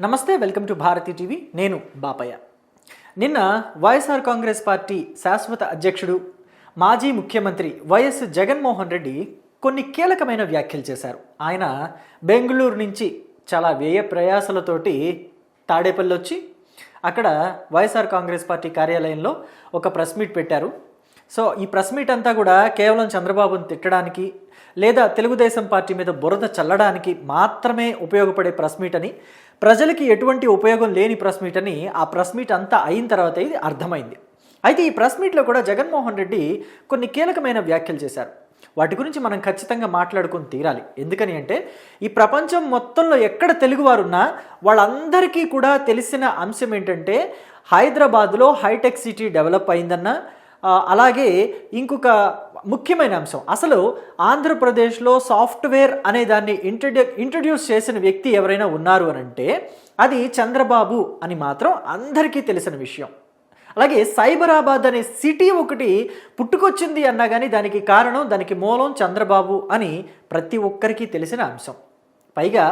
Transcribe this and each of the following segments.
నమస్తే welcome to Bharati TV. నేను బాపయ్య. నిన్న వైఎస్ఆర్ కాంగ్రెస్ పార్టీ శాశ్వత అధ్యక్షుడు మాజీ ముఖ్యమంత్రి వైఎస్ జగన్మోహన్ రెడ్డి కొన్ని కీలకమైన వ్యాఖ్యలు చేశారు. ఆయన బెంగళూరు నుంచి చాలా వ్యయ ప్రయాసలతోటి తాడేపల్లి వచ్చి అక్కడ వైఎస్ఆర్ కాంగ్రెస్ పార్టీ కార్యాలయంలో ఒక ప్రెస్ మీట్ పెట్టారు. సో ఈ ప్రెస్ మీట్ అంతా కూడా కేవలం చంద్రబాబును తిట్టడానికి లేదా తెలుగుదేశం పార్టీ మీద బురద చల్లడానికి మాత్రమే ఉపయోగపడే ప్రెస్ మీట్ అని ప్రజలకి ఎటువంటి ఉపయోగం లేని ప్రెస్ మీట్ అని ఆ ప్రెస్ మీట్ అంతా అయిన తర్వాత ఇది అర్థమైంది. అయితే ఈ ప్రెస్ మీట్లో కూడా జగన్మోహన్ రెడ్డి కొన్ని కీలకమైన వ్యాఖ్యలు చేశారు. వాటి గురించి మనం ఖచ్చితంగా మాట్లాడుకొని తీరాలి. ఎందుకని అంటే ఈ ప్రపంచం మొత్తంలో ఎక్కడ తెలుగువారున్నా వాళ్ళందరికీ కూడా తెలిసిన అంశం ఏంటంటే హైదరాబాద్లో హైటెక్ సిటీ డెవలప్ అయిందన్న అలాగే ఇంకొక ముఖ్యమైన అంశం. అసలు ఆంధ్రప్రదేశ్లో సాఫ్ట్వేర్ అనే దాన్ని ఇంట్రడ్యూ ఇంట్రడ్యూస్ చేసిన వ్యక్తి ఎవరైనా ఉన్నారు అని అంటే అది చంద్రబాబు అని మాత్రం అందరికీ తెలిసిన విషయం. అలాగే సైబరాబాద్ అనే సిటీ ఒకటి పుట్టుకొచ్చింది అన్నా కానీ దానికి కారణం దానికి మూలం చంద్రబాబు అని ప్రతి ఒక్కరికి తెలిసిన అంశం. పైగా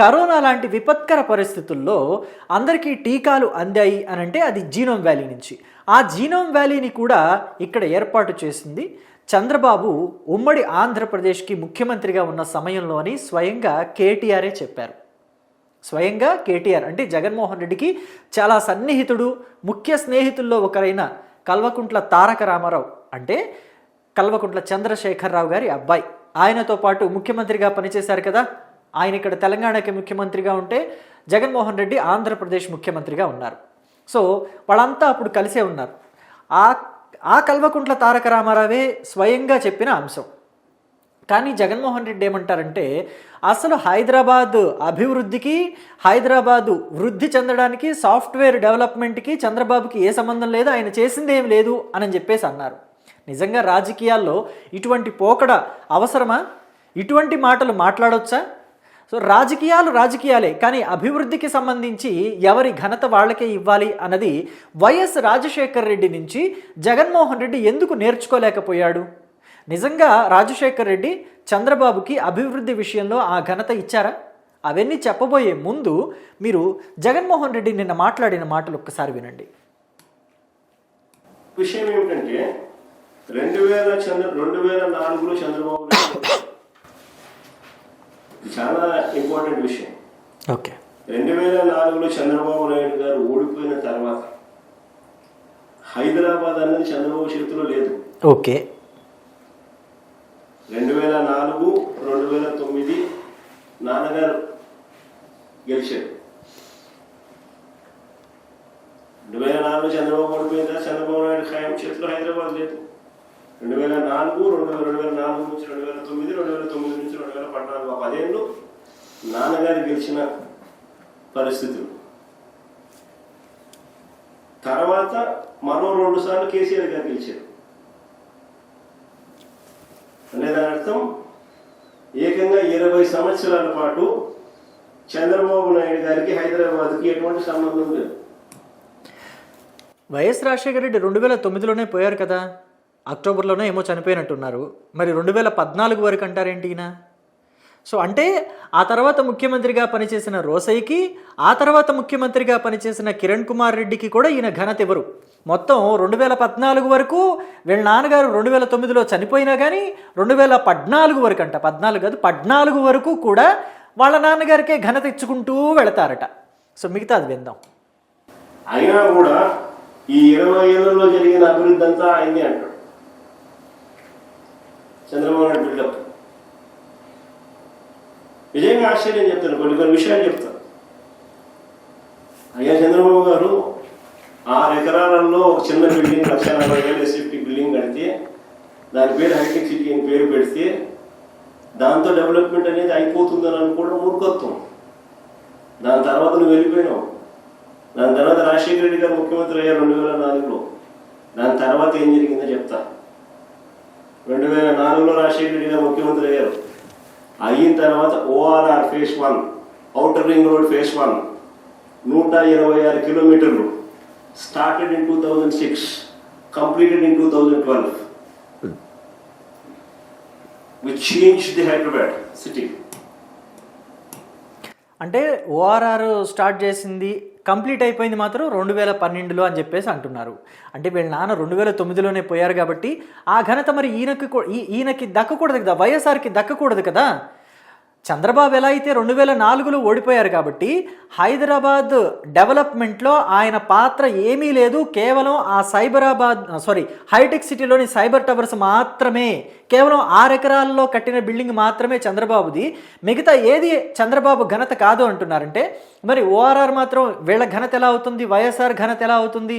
కరోనా లాంటి విపత్కర పరిస్థితుల్లో అందరికీ టీకాలు అందాయి అని అంటే అది జీనోమ్ వ్యాలీ నుంచి. ఆ జీనోమ్ వ్యాలీని కూడా ఇక్కడ ఏర్పాటు చేసింది. చంద్రబాబు ఉమ్మడి ఆంధ్రప్రదేశ్కి ముఖ్యమంత్రిగా ఉన్న సమయంలోని స్వయంగా కేటీఆరే చెప్పారు. స్వయంగా కేటీఆర్ అంటే జగన్మోహన్ రెడ్డికి చాలా సన్నిహితుడు ముఖ్య స్నేహితుల్లో ఒకరైన కల్వకుంట్ల తారక రామారావు అంటే కల్వకుంట్ల చంద్రశేఖరరావు గారి అబ్బాయి. ఆయనతో పాటు ముఖ్యమంత్రిగా పనిచేశారు కదా. ఆయన ఇక్కడ తెలంగాణకి ముఖ్యమంత్రిగా ఉంటే జగన్మోహన్ రెడ్డి ఆంధ్రప్రదేశ్ ముఖ్యమంత్రిగా ఉన్నారు. సో వాళ్ళంతా అప్పుడు కలిసే ఉన్నారు. ఆ ఆ కల్వకుంట్ల తారక రామారావే స్వయంగా చెప్పిన అంశం. కానీ జగన్మోహన్ రెడ్డి ఏమంటారంటే అసలు హైదరాబాద్ అభివృద్ధికి హైదరాబాదు వృద్ధి చెందడానికి సాఫ్ట్వేర్ డెవలప్మెంట్కి చంద్రబాబుకి ఏ సంబంధం లేదు ఆయన చేసింది ఏం లేదు అని చెప్పేసి అన్నారు. నిజంగా రాజకీయాల్లో ఇటువంటి పోకడ అవసరమా? ఇటువంటి మాటలు మాట్లాడొచ్చా? సో రాజకీయాలు రాజకీయాలే కానీ అభివృద్ధికి సంబంధించి ఎవరి ఘనత వాళ్ళకే ఇవ్వాలి అన్నది వైఎస్ రాజశేఖర్ రెడ్డి నుంచి జగన్మోహన్ రెడ్డి ఎందుకు నేర్చుకోలేకపోయాడు? నిజంగా రాజశేఖర్ రెడ్డి చంద్రబాబుకి అభివృద్ధి విషయంలో ఆ ఘనత ఇచ్చారా? అవన్నీ చెప్పబోయే ముందు మీరు జగన్మోహన్ రెడ్డి నిన్న మాట్లాడిన మాటలు ఒక్కసారి వినండి. విషయం ఏమిటంటే రెండు వేల చంద్ర రెండు వేల నాలుగులో చంద్రబాబు చాలా ఇంపార్టెంట్ విషయం. ఓకే. రెండు వేల నాలుగులో చంద్రబాబు నాయుడు గారు ఓడిపోయిన తర్వాత హైదరాబాద్ అన్నది చంద్రబాబు చేతిలో లేదు. ఓకే. రెండు వేల నాలుగు రెండు వేల తొమ్మిది నాన్నగారు గెలిచారు. రెండు వేల నాలుగు చంద్రబాబు ఓడిపోయిన తర్వాత చంద్రబాబు నాయుడు ఖాయం చేతిలో హైదరాబాద్ లేదు. రెండు వేల నాలుగు రెండు వేల రెండు వేల నాలుగు నుంచి రెండు వేల తొమ్మిది రెండు వేల తొమ్మిది నుంచి రెండు వేల పద్నాలుగు ఆ పదేళ్ళు నాన్నగారు గెలిచిన పరిస్థితులు. తర్వాత మరో రెండు సార్లు కేసీఆర్ గారు గెలిచారు. అనే దాని అర్థం ఏకంగా ఇరవై సంవత్సరాల పాటు చంద్రబాబు నాయుడు గారికి హైదరాబాద్కి ఎటువంటి సంబంధం లేదు. వైఎస్ రాజశేఖర రెడ్డి రెండు వేల తొమ్మిదిలోనే పోయారు కదా. అక్టోబర్లోనే ఏమో చనిపోయినట్టున్నారు. మరి రెండు వేల పద్నాలుగు వరకు అంటారేంటి ఈయన? సో అంటే ఆ తర్వాత ముఖ్యమంత్రిగా పనిచేసిన రోసయ్యకి ఆ తర్వాత ముఖ్యమంత్రిగా పనిచేసిన కిరణ్ కుమార్ రెడ్డికి కూడా ఈయన ఘనత ఇవ్వరు మొత్తం రెండు వేల పద్నాలుగు వరకు వీళ్ళ నాన్నగారు రెండు వేల తొమ్మిదిలో చనిపోయినా కానీ రెండు వేల పద్నాలుగు వరకు అంట. పద్నాలుగు కాదు పద్నాలుగు వరకు కూడా వాళ్ళ నాన్నగారికే ఘనత ఇచ్చుకుంటూ వెళతారట. సో మిగతా అది విందాం. అయినా కూడా ఈ ఇరవై ఏళ్ళలో జరిగిన అభివృద్ధి అంతా అయింది అంటాడు. చంద్రబాబు నాయుడు బిల్డప్. నిజంగా ఆశ్చర్యం చెప్తాను కొన్ని కొన్ని విషయాలు చెప్తాను. అయ్యా చంద్రబాబు గారు ఆరు ఎకరాలలో ఒక చిన్న బిల్డింగ్ లక్ష నలభై వేల ఎస్ఎఫ్టీ బిల్డింగ్ కడితే దాని పేరు హైటెక్ సిటీ అని పేరు పెడితే దాంతో డెవలప్మెంట్ అనేది అయిపోతుందని అనుకోవడం మూర్ఖత్వం. దాని తర్వాత నువ్వు వెళ్ళిపోయినావు. దాని తర్వాత రాజశేఖర రెడ్డి గారు ముఖ్యమంత్రి అయ్యారు రెండు వేల నాలుగులో. దాని తర్వాత ఏం జరిగిందో చెప్తా. రెండు వేల నాలుగులో రాజశేఖర రెడ్డి గారు ముఖ్యమంత్రి అయ్యారు. అయిన తర్వాత ORR phase one outer ring road phase one నూట ఇరవై ఆరు కిలోమీటర్లు started in two thousand six completed in two thousand twelve which change the Hyderabad city అంటే ఓఆర్ఆర్ స్టార్ట్ చేసింది కంప్లీట్ అయిపోయింది మాత్రం రెండు వేల పన్నెండులో అని చెప్పేసి అంటున్నారు. అంటే వీళ్ళ నాన్న రెండు వేల తొమ్మిదిలోనే పోయారు కాబట్టి ఆ ఘనత మరి ఈయనకి ఈ- ఈయనకి దక్కకూడదు కదా వైఎస్ఆర్కి దక్కకూడదు కదా? చంద్రబాబు ఎలా అయితే రెండు వేల నాలుగులో ఓడిపోయారు కాబట్టి హైదరాబాద్ డెవలప్మెంట్లో ఆయన పాత్ర ఏమీ లేదు. కేవలం ఆ సైబరాబాద్ సారీ హైటెక్ సిటీలోని సైబర్ టవర్స్ మాత్రమే కేవలం ఆరు ఎకరాల్లో కట్టిన బిల్డింగ్ మాత్రమే చంద్రబాబుది. మిగతా ఏది చంద్రబాబు ఘనత కాదు అంటున్నారంటే మరి ఓఆర్ఆర్ మాత్రం వీళ్ళ ఘనత ఎలా అవుతుంది? వైఎస్ఆర్ ఘనత ఎలా అవుతుంది?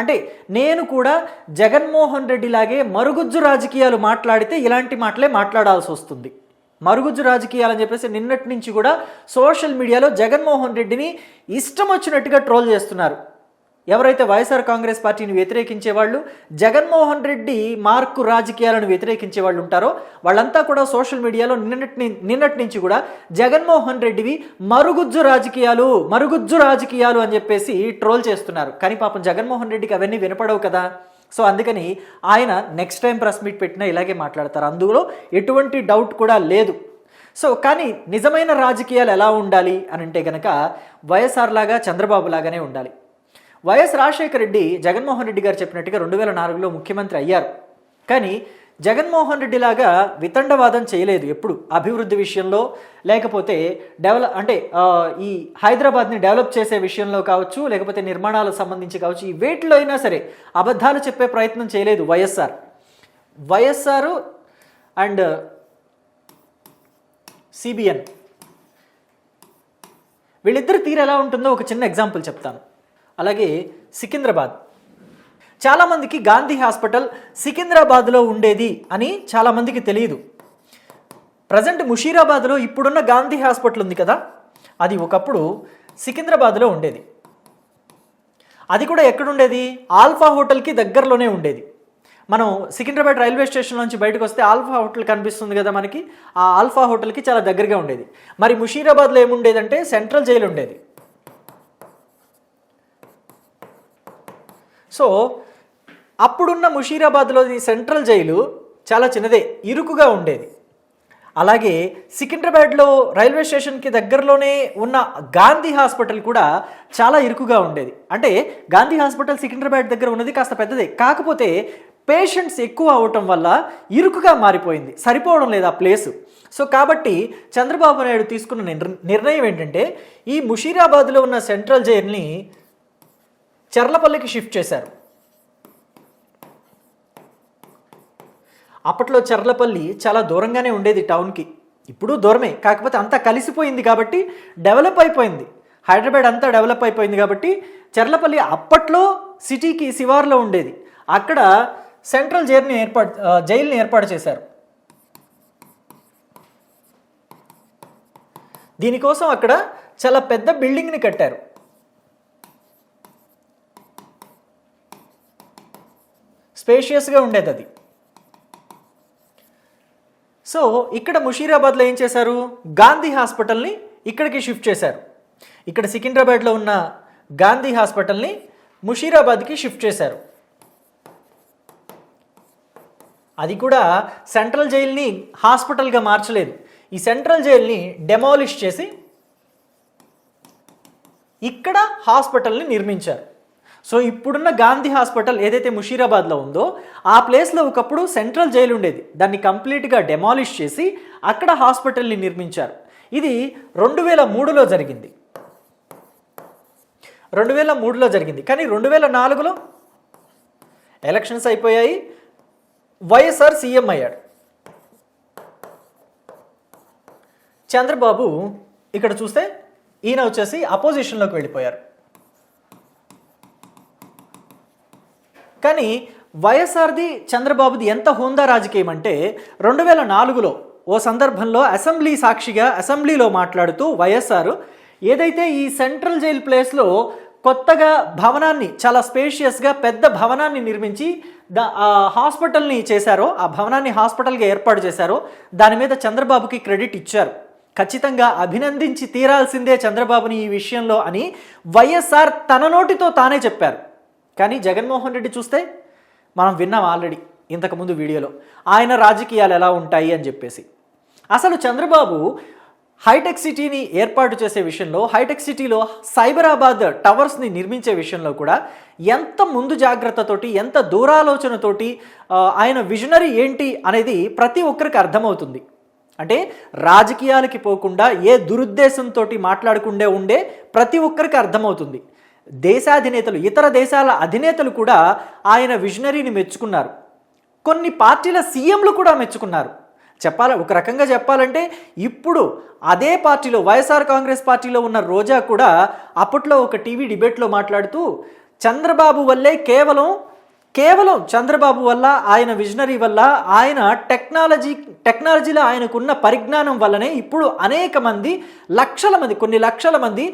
అంటే నేను కూడా జగన్మోహన్ రెడ్డి లాగే మరుగుజ్జు రాజకీయాలు మాట్లాడితే ఇలాంటి మాటలే మాట్లాడాల్సి వస్తుంది. మరుగుజ్జు రాజకీయాలని చెప్పేసి నిన్నటి నుంచి కూడా సోషల్ మీడియాలో జగన్మోహన్ రెడ్డిని ఇష్టం వచ్చినట్టుగా ట్రోల్ చేస్తున్నారు. ఎవరైతే వైఎస్ఆర్ కాంగ్రెస్ పార్టీని వ్యతిరేకించే వాళ్ళు జగన్మోహన్ రెడ్డి మార్కు రాజకీయాలను వ్యతిరేకించే వాళ్ళు ఉంటారో వాళ్ళంతా కూడా సోషల్ మీడియాలో నిన్నటి నిన్నటి నుంచి కూడా జగన్మోహన్ రెడ్డివి మరుగుజ్జు రాజకీయాలు మరుగుజ్జు రాజకీయాలు అని చెప్పేసి ట్రోల్ చేస్తున్నారు. కానీ పాపం జగన్మోహన్ రెడ్డికి అవన్నీ వినపడవు కదా. సో అందుకని ఆయన నెక్స్ట్ టైం ప్రెస్ మీట్ పెట్టినా ఇలాగే మాట్లాడతారు. అందులో ఎటువంటి డౌట్ కూడా లేదు. సో కానీ నిజమైన రాజకీయాలు ఎలా ఉండాలి అని అంటే గనక వైఎస్ఆర్ లాగా చంద్రబాబు లాగానే ఉండాలి. వైఎస్ రాజశేఖర రెడ్డి జగన్మోహన్ రెడ్డి గారు చెప్పినట్టుగా రెండు వేల నాలుగులో ముఖ్యమంత్రి అయ్యారు. కానీ జగన్మోహన్ రెడ్డి లాగా వితండవాదం చేయలేదు ఎప్పుడు అభివృద్ధి విషయంలో లేకపోతే డెవలప్ అంటే ఈ హైదరాబాద్ని డెవలప్ చేసే విషయంలో కావచ్చు లేకపోతే నిర్మాణాలకు సంబంధించి కావచ్చు ఈ వేటిలో అయినా సరే అబద్ధాలు చెప్పే ప్రయత్నం చేయలేదు వైఎస్ఆర్. వైఎస్ఆర్ అండ్ సిబిఎన్ వీళ్ళిద్దరి తీరు ఎలా ఉంటుందో ఒక చిన్న ఎగ్జాంపుల్ చెప్తాను. అలాగే సికింద్రాబాద్. చాలామందికి గాంధీ హాస్పిటల్ సికింద్రాబాద్లో ఉండేది అని చాలామందికి తెలియదు. ప్రజెంట్ ముషీరాబాద్లో ఇప్పుడున్న గాంధీ హాస్పిటల్ ఉంది కదా? అది ఒకప్పుడు సికింద్రాబాద్లో ఉండేది. అది కూడా ఎక్కడుండేది? ఆల్ఫా హోటల్కి దగ్గరలోనే ఉండేది. మనం సికింద్రాబాద్ రైల్వే స్టేషన్ నుంచి బయటకు వస్తే ఆల్ఫా హోటల్ కనిపిస్తుంది కదా మనకి? ఆ ఆల్ఫా హోటల్కి చాలా దగ్గరగా ఉండేది. మరి ముషీరాబాద్లో ఏముండేదంటే సెంట్రల్ జైలు ఉండేది. సో అప్పుడున్న ముషీరాబాద్లోని సెంట్రల్ జైలు చాలా చిన్నదే ఇరుకుగా ఉండేది. అలాగే సికింద్రాబాద్లో రైల్వే స్టేషన్కి దగ్గరలోనే ఉన్న గాంధీ హాస్పిటల్ కూడా చాలా ఇరుకుగా ఉండేది. అంటే గాంధీ హాస్పిటల్ సికింద్రాబాద్ దగ్గర ఉన్నది కాస్త పెద్దదే కాకపోతే పేషెంట్స్ ఎక్కువ అవటం వల్ల ఇరుకుగా మారిపోయింది సరిపోవడం లేదు ఆ ప్లేసు. సో కాబట్టి చంద్రబాబు నాయుడు తీసుకున్న నిర్ణయం ఏంటంటే ఈ ముషీరాబాద్లో ఉన్న సెంట్రల్ జైల్ని చర్లపల్లికి షిఫ్ట్ చేశారు. అప్పట్లో చర్లపల్లి చాలా దూరంగానే ఉండేది టౌన్కి. ఇప్పుడు దూరమే కాకపోతే అంతా కలిసిపోయింది కాబట్టి డెవలప్ అయిపోయింది. హైదరాబాద్ అంతా డెవలప్ అయిపోయింది కాబట్టి చర్లపల్లి అప్పట్లో సిటీకి శివార్లో ఉండేది. అక్కడ సెంట్రల్ జైల్ని ఏర్పాటు జైల్ని జైలుని ఏర్పాటు చేశారు. దీనికోసం అక్కడ చాలా పెద్ద బిల్డింగ్ని కట్టారు. స్పేషియస్గా ఉండేది అది. సో ఇక్కడ ముషీరాబాద్లో ఏం చేశారు? గాంధీ హాస్పిటల్ని ఇక్కడికి షిఫ్ట్ చేశారు. ఇక్కడ సికింద్రాబాద్లో ఉన్న గాంధీ హాస్పిటల్ని ముషీరాబాద్కి షిఫ్ట్ చేశారు. అది కూడా సెంట్రల్ జైల్ని హాస్పిటల్గా మార్చలేదు. ఈ సెంట్రల్ జైల్ని డెమాలిష్ చేసి ఇక్కడ హాస్పిటల్ని నిర్మించారు. సో ఇప్పుడున్న గాంధీ హాస్పిటల్ ఏదైతే ముషీరాబాద్లో ఉందో ఆ ప్లేస్లో ఒకప్పుడు సెంట్రల్ జైలు ఉండేది. దాన్ని కంప్లీట్గా డెమాలిష్ చేసి అక్కడ హాస్పిటల్ని నిర్మించారు. ఇది రెండు వేల మూడులో జరిగింది. రెండు వేల మూడులో జరిగింది. కానీ రెండు వేల నాలుగులో ఎలక్షన్స్ అయిపోయాయి. వైఎస్ఆర్ సీఎం అయ్యాడు. చంద్రబాబు ఇక్కడ చూస్తే ఈయన వచ్చేసి అపోజిషన్లోకి వెళ్ళిపోయారు. కానీ వైఎస్ఆర్ది చంద్రబాబుది ఎంత హోందా రాజకీయం అంటే రెండు వేల నాలుగులో ఓ సందర్భంలో అసెంబ్లీ సాక్షిగా అసెంబ్లీలో మాట్లాడుతూ వైఎస్ఆర్ ఏదైతే ఈ సెంట్రల్ జైల్ ప్లేస్లో కొత్తగా భవనాన్ని చాలా స్పేషియస్గా పెద్ద భవనాన్ని నిర్మించి దా హాస్పిటల్ని చేశారో ఆ భవనాన్ని హాస్పిటల్గా ఏర్పాటు చేశారో దాని మీద చంద్రబాబుకి క్రెడిట్ ఇచ్చారు. ఖచ్చితంగా అభినందించి తీరాల్సిందే చంద్రబాబుని ఈ విషయంలో అని వైఎస్ఆర్ తన నోటితో తానే చెప్పారు. కానీ జగన్మోహన్ రెడ్డి చూస్తే మనం విన్నాం ఆల్రెడీ ఇంతకుముందు వీడియోలో. ఆయన రాజకీయాలు ఎలా ఉంటాయి అని చెప్పేసి. అసలు చంద్రబాబు హైటెక్ సిటీని ఏర్పాటు చేసే విషయంలో హైటెక్ సిటీలో సైబరాబాద్ టవర్స్ని నిర్మించే విషయంలో కూడా ఎంత ముందు జాగ్రత్తతోటి ఎంత దూరాలోచనతోటి ఆయన విజనరీ ఏంటి అనేది ప్రతి ఒక్కరికి అర్థమవుతుంది. అంటే రాజకీయాలకి పోకుండా ఏ దురుద్దేశంతో మాట్లాడకుండా ఉండే ప్రతి ఒక్కరికి అర్థమవుతుంది. దేశాధినేతలు ఇతర దేశాల అధినేతలు కూడా ఆయన విజనరీని మెచ్చుకున్నారు. కొన్ని పార్టీల సీఎంలు కూడా మెచ్చుకున్నారు. చెప్పాల ఒక రకంగా చెప్పాలంటే ఇప్పుడు అదే పార్టీలో వైఎస్ఆర్ కాంగ్రెస్ పార్టీలో ఉన్న రోజా కూడా అప్పట్లో ఒక టీవీ డిబేట్లో మాట్లాడుతూ చంద్రబాబు వల్లే కేవలం కేవలం చంద్రబాబు వల్ల ఆయన విజనరీ వల్ల ఆయన టెక్నాలజీ టెక్నాలజీలో ఆయనకున్న పరిజ్ఞానం వల్లనే ఇప్పుడు అనేక మంది లక్షల మంది కొన్ని లక్షల మంది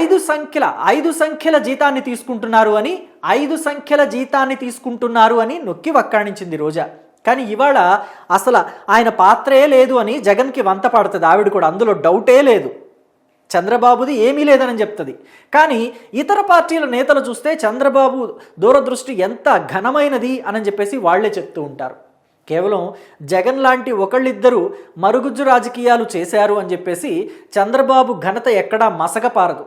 ఐదు సంఖ్యల ఐదు సంఖ్యల జీతాన్ని తీసుకుంటున్నారు అని ఐదు సంఖ్యల జీతాన్ని తీసుకుంటున్నారు అని నొక్కి వక్కాణించింది రోజా. కానీ ఇవాళ అసలు ఆయన పాత్రే లేదు అని జగన్కి వంత పడుతుంది. ఆవిడ కూడా అందులో డౌటే లేదు. చంద్రబాబుది ఏమీ లేదని చెప్తుంది. కానీ ఇతర పార్టీల నేతలు చూస్తే చంద్రబాబు దూరదృష్టి ఎంత ఘనమైనది అని చెప్పేసి వాళ్ళే చెప్తూ ఉంటారు. కేవలం జగన్ లాంటి ఒకళ్ళిద్దరూ మరుగుజ్జు రాజకీయాలు చేశారు అని చెప్పేసి చంద్రబాబు ఘనత ఎక్కడా మసకపారదు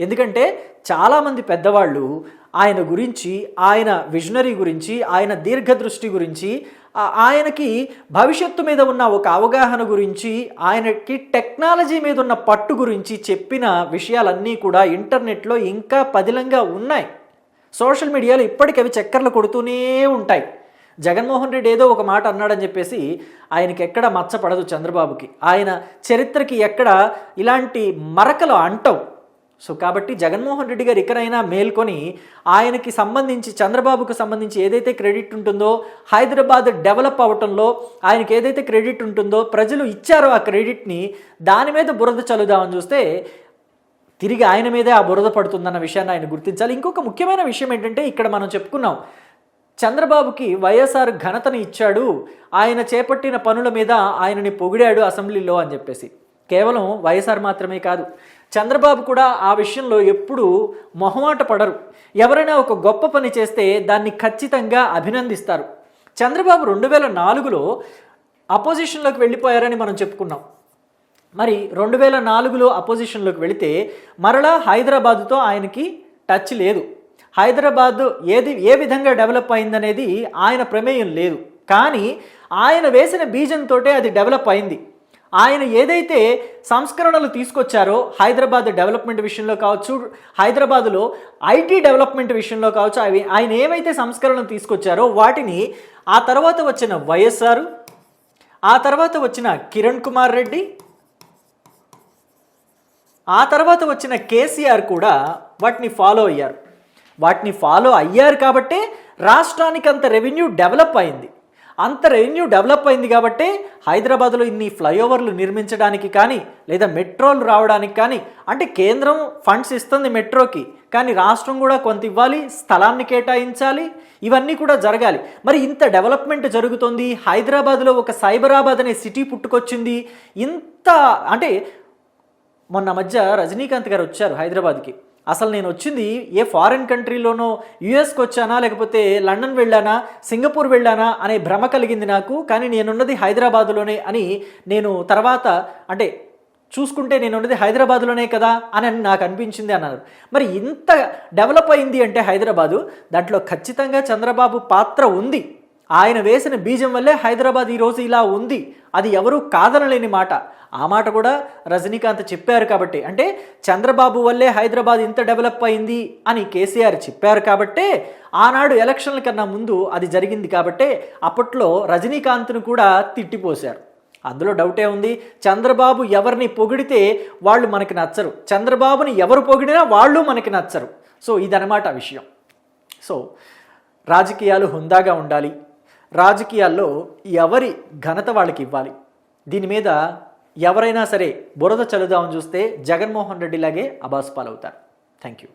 ఎందుకంటే చాలామంది పెద్దవాళ్ళు ఆయన గురించి ఆయన విజనరీ గురించి ఆయన దీర్ఘదృష్టి గురించి ఆయనకి భవిష్యత్తు మీద ఉన్న ఒక అవగాహన గురించి ఆయనకి టెక్నాలజీ మీద ఉన్న పట్టు గురించి చెప్పిన విషయాలన్నీ కూడా ఇంటర్నెట్లో ఇంకా పదిలంగా ఉన్నాయి. సోషల్ మీడియాలో ఇప్పటికీ అవి చక్కర్లు కొడుతూనే ఉంటాయి. జగన్మోహన్ రెడ్డి ఏదో ఒక మాట అన్నాడని చెప్పేసి ఆయనకి ఎక్కడ మచ్చపడదు చంద్రబాబుకి. ఆయన చరిత్రకి ఎక్కడ ఇలాంటి మరకలు అంటవు. సో కాబట్టి జగన్మోహన్ రెడ్డి గారు ఇకనైనా మేల్కొని ఆయనకి సంబంధించి చంద్రబాబుకు సంబంధించి ఏదైతే క్రెడిట్ ఉంటుందో హైదరాబాద్ డెవలప్ అవటంలో ఆయనకి ఏదైతే క్రెడిట్ ఉంటుందో ప్రజలు ఇచ్చారో ఆ క్రెడిట్ని దాని మీద బురద చల్లుదామని చూస్తే తిరిగి ఆయన మీదే ఆ బురద పడుతుందన్న విషయాన్ని ఆయన గుర్తించాలి. ఇంకొక ముఖ్యమైన విషయం ఏంటంటే ఇక్కడ మనం చెప్పుకున్నాం. చంద్రబాబుకి వైఎస్ఆర్ ఘనతను ఇచ్చాడు. ఆయన చేపట్టిన పనుల మీద ఆయనని పొగిడాడు అసెంబ్లీలో అని చెప్పేసి. కేవలం వైఎస్ఆర్ మాత్రమే కాదు. చంద్రబాబు కూడా ఆ విషయంలో ఎప్పుడూ మొహమాట పడరు. ఎవరైనా ఒక గొప్ప పని చేస్తే దాన్ని ఖచ్చితంగా అభినందిస్తారు. చంద్రబాబు రెండు వేల నాలుగులో అపోజిషన్లోకి వెళ్ళిపోయారని మనం చెప్పుకున్నాం. మరి రెండు వేల నాలుగులో అపోజిషన్లోకి వెళితే మరలా హైదరాబాదుతో ఆయనకి టచ్ లేదు. హైదరాబాద్ ఏది ఏ విధంగా డెవలప్ అయిందనేది ఆయన ప్రమేయం లేదు. కానీ ఆయన వేసిన బీజంతో అది డెవలప్ అయింది. ఆయన ఏదైతే సంస్కరణలు తీసుకొచ్చారో హైదరాబాద్ డెవలప్మెంట్ విషయంలో కావచ్చు హైదరాబాదులో ఐటీ డెవలప్మెంట్ విషయంలో కావచ్చు అవి ఆయన ఏవైతే సంస్కరణలు తీసుకొచ్చారో వాటిని ఆ తర్వాత వచ్చిన వైఎస్ఆర్ ఆ తర్వాత వచ్చిన కిరణ్ కుమార్ రెడ్డి ఆ తర్వాత వచ్చిన కేసీఆర్ కూడా వాటిని ఫాలో అయ్యారు. వాటిని ఫాలో అయ్యారు కాబట్టే రాష్ట్రానికి అంత రెవెన్యూ డెవలప్ అయింది. అంత రెవెన్యూ డెవలప్ అయింది కాబట్టే హైదరాబాద్లో ఇన్ని ఫ్లైఓవర్లు నిర్మించడానికి కానీ లేదా మెట్రోలు రావడానికి కానీ అంటే కేంద్రం ఫండ్స్ ఇస్తుంది మెట్రోకి కానీ రాష్ట్రం కూడా కొంత ఇవ్వాలి స్థలాన్ని కేటాయించాలి ఇవన్నీ కూడా జరగాలి. మరి ఇంత డెవలప్మెంట్ జరుగుతుంది హైదరాబాద్లో ఒక సైబరాబాద్ అనే సిటీ పుట్టుకొచ్చింది ఇంత అంటే మొన్న మధ్య రజనీకాంత్ గారు వచ్చారు హైదరాబాద్కి. అసలు నేను వచ్చింది ఏ ఫారిన్ కంట్రీలోనో యుఎస్కి వచ్చానా లేకపోతే లండన్ వెళ్ళానా సింగపూర్ వెళ్ళానా అనే భ్రమ కలిగింది నాకు. కానీ నేనున్నది హైదరాబాద్లోనే అని నేను తర్వాత అంటే చూసుకుంటే నేను ఉన్నది హైదరాబాద్లోనే కదా అని అని నాకు అనిపించింది అన్నారు. మరి ఇంత డెవలప్ అయింది అంటే హైదరాబాదు. దాంట్లో ఖచ్చితంగా చంద్రబాబు పాత్ర ఉంది. ఆయన వేసిన బీజం వల్లే హైదరాబాద్ ఈరోజు ఇలా ఉంది. అది ఎవరూ కాదనలేని మాట. ఆ మాట కూడా రజనీకాంత్ చెప్పారు కాబట్టి. అంటే చంద్రబాబు వల్లే హైదరాబాద్ ఇంత డెవలప్ అయింది అని కేసీఆర్ చెప్పారు కాబట్టే ఆనాడు ఎలక్షన్ల కన్నా ముందు అది జరిగింది కాబట్టే అప్పట్లో రజనీకాంత్ను కూడా తిట్టిపోశారు. అందులో డౌటే ఉంది. చంద్రబాబు ఎవరిని పొగిడితే వాళ్ళు మనకి నచ్చరు. చంద్రబాబుని ఎవరు పొగిడినా వాళ్ళు మనకి నచ్చరు. సో ఇదనమాట విషయం. సో రాజకీయాలు హుందాగా ఉండాలి. రాజకీయాల్లో ఎవరి ఘనత వాళ్ళకి ఇవ్వాలి? దీని మీద ఎవరైనా సరే బురద చల్లుదామని చూస్తే జగన్మోహన్ రెడ్డి లాగే అబాస్ పాలవుతారు థ్యాంక్ యూ